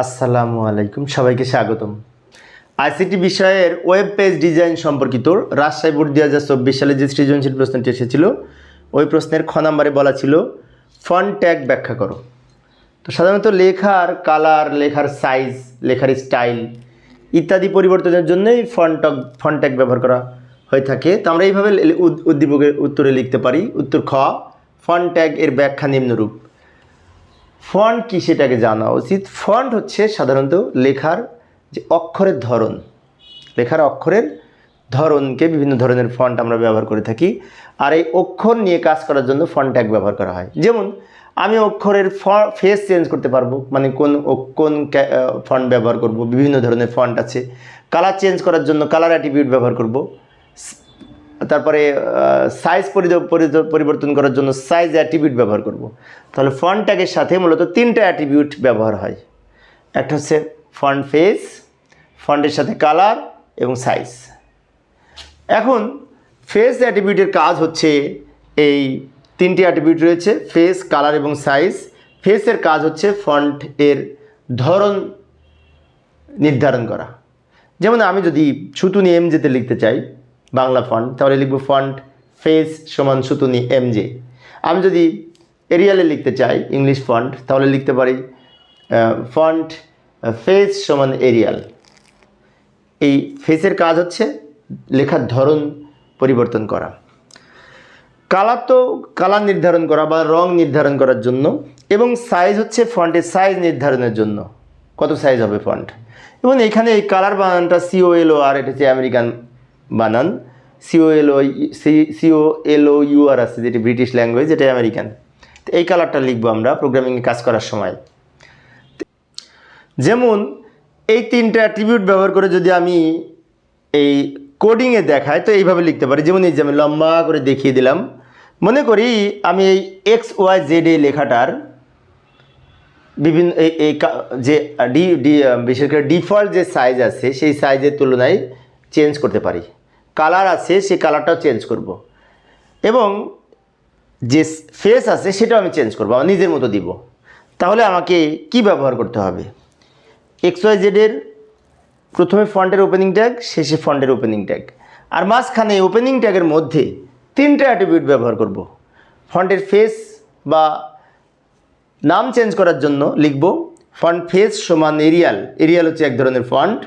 আসসালামু আলাইকুম, সবাইকে স্বাগতম। আইসিটি বিষয়ের ওয়েব পেজ ডিজাইন সম্পর্কিত রাজশাহী বোর্ড দুই হাজার চব্বিশ সালে যে সৃজনশীল প্রশ্নটি এসেছিল, ওই প্রশ্নের খ নাম্বারে বলা ছিল, ফন্ট ট্যাগ ব্যাখ্যা করো। তো সাধারণত লেখার কালার, লেখার সাইজ, লেখার স্টাইল ইত্যাদি পরিবর্তনের জন্যই ফন্ট ট্যাগ ব্যবহার করা হয়ে থাকে। তো আমরা এইভাবে উদ্দীপকের উত্তরে লিখতে পারি, উত্তর খ, ফন্ট ট্যাগ এর ব্যাখ্যা নিম্নরূপ। ফন্ট কী সেটাকে জানা উচিত? ফন্ট হচ্ছে সাধারণত লেখার যে অক্ষরের ধরন। লেখার অক্ষরের ধরনকে বিভিন্ন ধরনের ফন্ট আমরা ব্যবহার করে থাকি। আর এই অক্ষর নিয়ে কাজ করার জন্য ফন্ট ট্যাগ ব্যবহার করা হয়। যেমন, আমি অক্ষরের ফেস চেঞ্জ করতে পারব। মানে কোন কোন ফন্ট ব্যবহার করব? বিভিন্ন ধরনের ফন্ট আছে। কালার চেঞ্জ করার জন্য কালার অ্যাটিবিউট ব্যবহার করব। তারপরে সাইজ পরিবর্তন করার জন্য সাইজ অ্যাট্রিবিউট ব্যবহার করব। তাহলে ফন্ট ট্যাগের সাথে মূলত তিনটা অ্যাট্রিবিউট ব্যবহার হয়। একটা হচ্ছে ফন্ট ফেস ফন্টের সাথে কালার এবং সাইজ এখন ফেস অ্যাট্রিবিউটের কাজ হচ্ছে এই তিনটি অ্যাট্রিবিউট রয়েছে ফেস কালার এবং সাইজ ফেসের কাজ হচ্ছে ফন্ট এর ধরন নির্ধারণ করা। যেমন আমি যদি সুতুনি এম জেতে লিখতে চাই বাংলা ফন্ট তাহলে লিখব ফন্ট ফেস সমান সুতুনি এম জে আমি যদি এরিয়ালে লিখতে চাই ইংলিশ ফন্ট তাহলে লিখতে পারি ফন্ট ফেস সমান এরিয়াল। এই ফেসের কাজ হচ্ছে লেখার ধরন পরিবর্তন করা। কালার তো কালার নির্ধারণ করা বা রং নির্ধারণ করার জন্য, এবং সাইজ হচ্ছে ফন্টের সাইজ নির্ধারণের জন্য। কত সাইজ হবে ফন্ট এবং এখানে এই কালার বানানটা সিওএলও আর এটা হচ্ছে আমেরিকান বানান। সিওএলও ইউ আর আছে, যেটি ব্রিটিশ ল্যাঙ্গুয়েজ এটা আমেরিকান তো এই কালারটা লিখব আমরা প্রোগ্রামিংয়ে কাজ করার সময়। যেমন, এই তিনটা অ্যাট্রিবিউট ব্যবহার করে যদি আমি এই কোডিংয়ে দেখাই, তো এইভাবে লিখতে পারি। যেমন এই যে আমি লম্বা করে দেখিয়ে দিলাম। মনে করি আমি এই এক্স ওয়াই জেড এই লেখাটার বিভিন্ন এই যে, ডি ডি, বিশেষ করে ডিফল্ট যে সাইজ আছে, সেই সাইজের তুলনায় চেঞ্জ করতে পারি। কালার আছে, সেই কালারটাও চেঞ্জ করব। এবং যে ফেস আছে, সেটাও আমি চেঞ্জ করব, আমার নিজের মতো দিব। তাহলে আমাকে কি ব্যবহার করতে হবে? এক্স ওয়াই জেডের প্রথমে ফন্টের ওপেনিং ট্যাগ শেষে ফন্টের ওপেনিং ট্যাগ আর মাঝখানে ওপেনিং ট্যাগের মধ্যে তিনটা অ্যাট্রিবিউট ব্যবহার করব। ফন্টের ফেস বা নাম চেঞ্জ করার জন্য লিখব ফন্ট ফেস সমান এরিয়াল এরিয়াল হচ্ছে এক ধরনের ফন্ট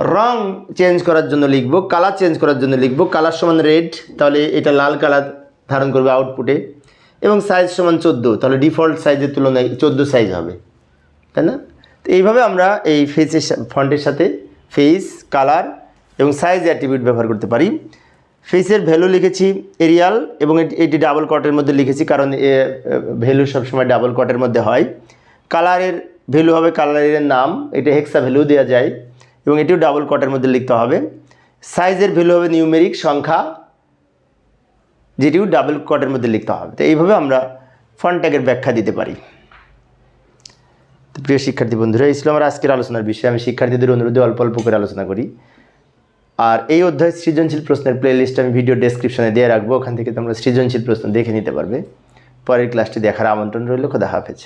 রং চেঞ্জ করার জন্য লিখব, কালার চেঞ্জ করার জন্য লিখব, কালার সমান রেড, তাহলে এটা লাল কালার ধারণ করবে আউটপুটে এবং সাইজ সমান চোদ্দ, তাহলে ডিফল্ট সাইজের তুলনায় চোদ্দ সাইজ হবে, তাই না? তো এইভাবে আমরা এই ফেসের ফন্টের সাথে ফেস কালার এবং সাইজ অ্যাট্রিবিউট ব্যবহার করতে পারি। ফেসের ভ্যালু লিখেছি এরিয়াল এবং এটি- ডাবল কটের মধ্যে লিখেছি, কারণ এ ভ্যালু সবসময় ডাবল কটের মধ্যে হয়। কালারের ভ্যালু হবে কালারের নাম, এটা হেক্সা ভ্যালু দেওয়া যায়। এবং এটিও ডাবল কটের মধ্যে লিখতে হবে। সাইজের ভ্যালু হবে নিউমেরিক সংখ্যা, যেটিও ডাবল কটের মধ্যে লিখতে হবে। তো এইভাবে আমরা ফন্ট ট্যাগের ব্যাখ্যা দিতে পারি। তো প্রিয় শিক্ষার্থী বন্ধুরা, এই ছিল আমার আজকের আলোচনার বিষয়ে। আমি শিক্ষার্থীদের অনুরোধে অল্প অল্প করে আলোচনা করি। আর এই অধ্যায় সৃজনশীল প্রশ্নের প্লে লিস্ট আমি ভিডিও ডেসক্রিপশনে দিয়ে রাখব। ওখান থেকে তোমরা সৃজনশীল প্রশ্ন দেখে নিতে পারবে। পরের ক্লাসটি দেখার আমন্ত্রণ রইল। খোদা হাফেজ।